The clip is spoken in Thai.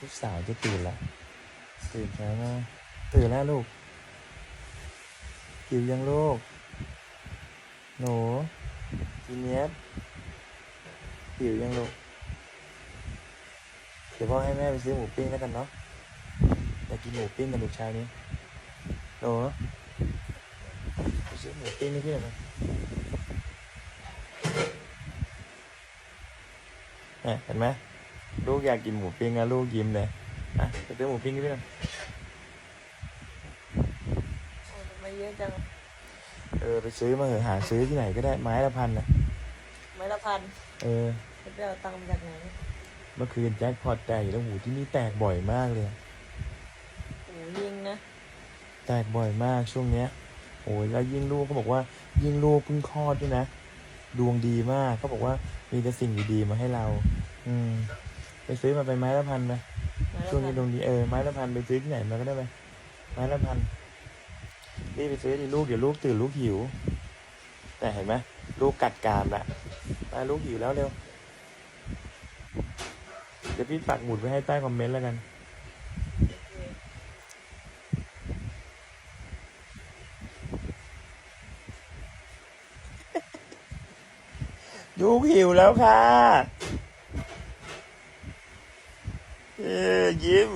ลูกสาวจะตื่นละตื่นแล้วนะตื่นแล้วลูกหิวยังลูกหนูจีเนียสหิวยังลูกเดี๋ยวพ่อให้แม่ไปซื้อหมูปิ้งแล้วกันเนาะอยากกินหมูปิ้งกันลูกช้านี้หนูไปซื้อหมูปิ้งให้พี่หน่อยนะเนี่ยเห็นไหม ลูกอยากกินหมูปิ้งนะลูกยิ้มเลยอะไปซื้อหมูปิ้งให้พี่หน่อยโอ้ทำไมเยอะจัง เออไปซื้อมาเหอะหาซื้อที่ไหนก็ได้ไม้ละพันนะไม้ละพัน เออจะไปเอาตังค์มาจากไหนเมื่อคืนแจ็คพอตแตกอยู่แล้วหูที่นี่แตกบ่อยมากเลย โอ้ยิงนะ แตกบ่อยมากช่วงเนี้ย โอ้ยแล้วยิ่งลูกเขาบอกว่า ยิ่งลูกเพิ่งคลอดด้วยนะ ดวงดีมากเขาบอกว่ามีแต่สิ่งดีๆมาให้เรา อืม ไปซื้อมาไปไม้ละพันไหมไม้ละช่วงนี้ดพันวงดีเออไม้ละพันไปซื้อที่ไหนมาก็ได้ไหมไม้ละพันรีบไปซื้อดิลูกเดี๋ยวลูกตื่นลูกหิว แต่เห็นไหมลูกกัดกรามละไปลูกหิวแล้วเร็วเดี๋ยวพี่ปักหมุดไว้ให้ใต้คอมเมนต์แล้วกันลูกหิวแล้วค่ะ เออยิ้ม